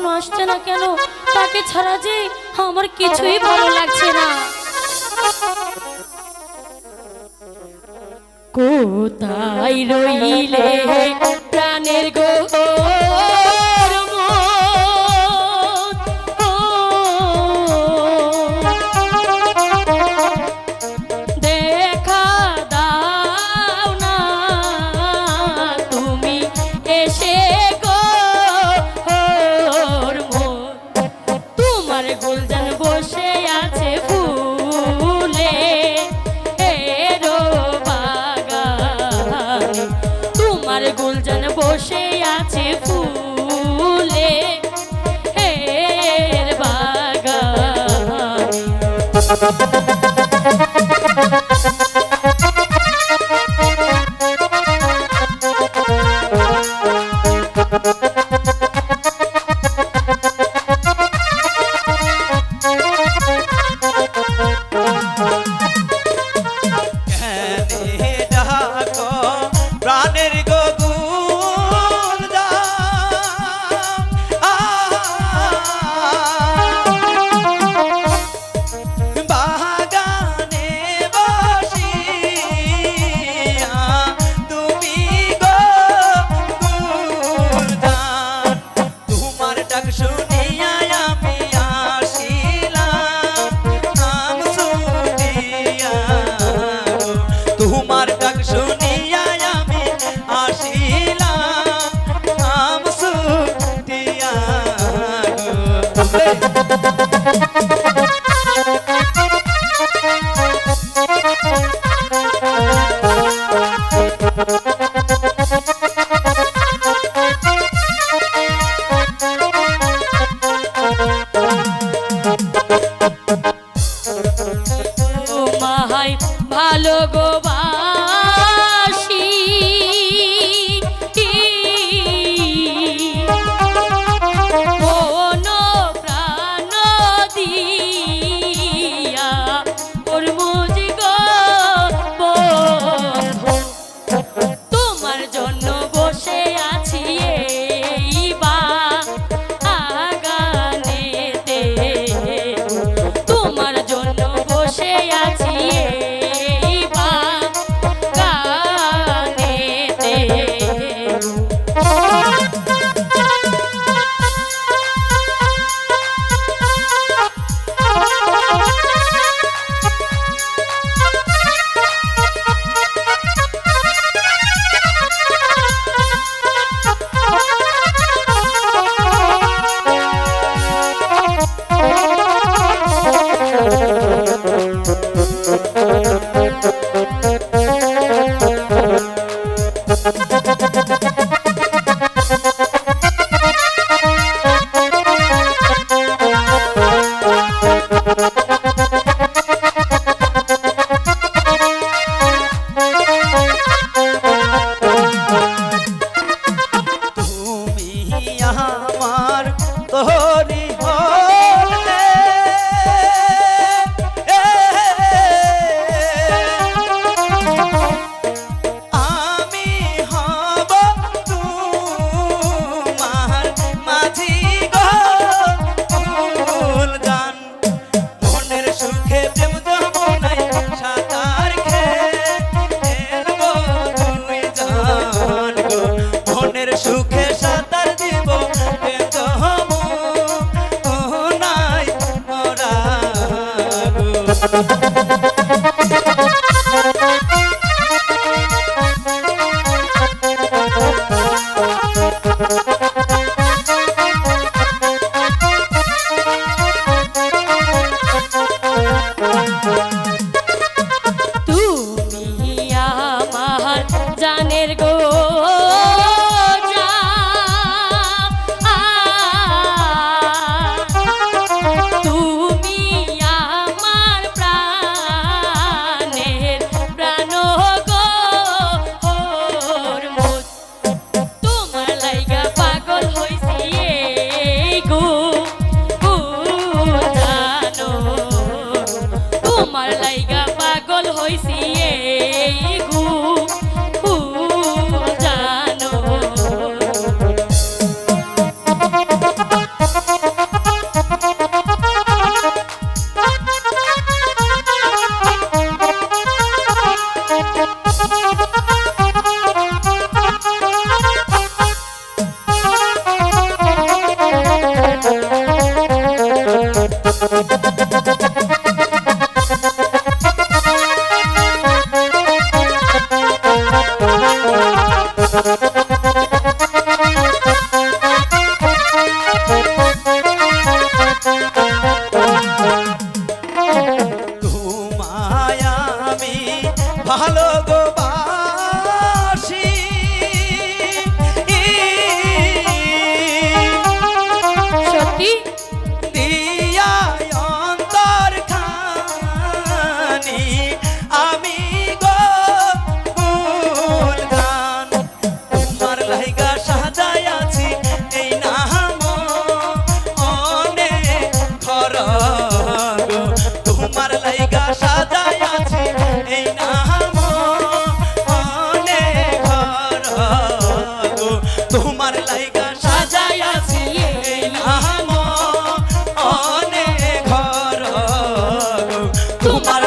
এখনও আসছে না কেন? তাকে ছাড়া যে আমার কিছুই ভালো লাগছে না। কোথায় রইলে প্রাণের গো অন্য বসে tumba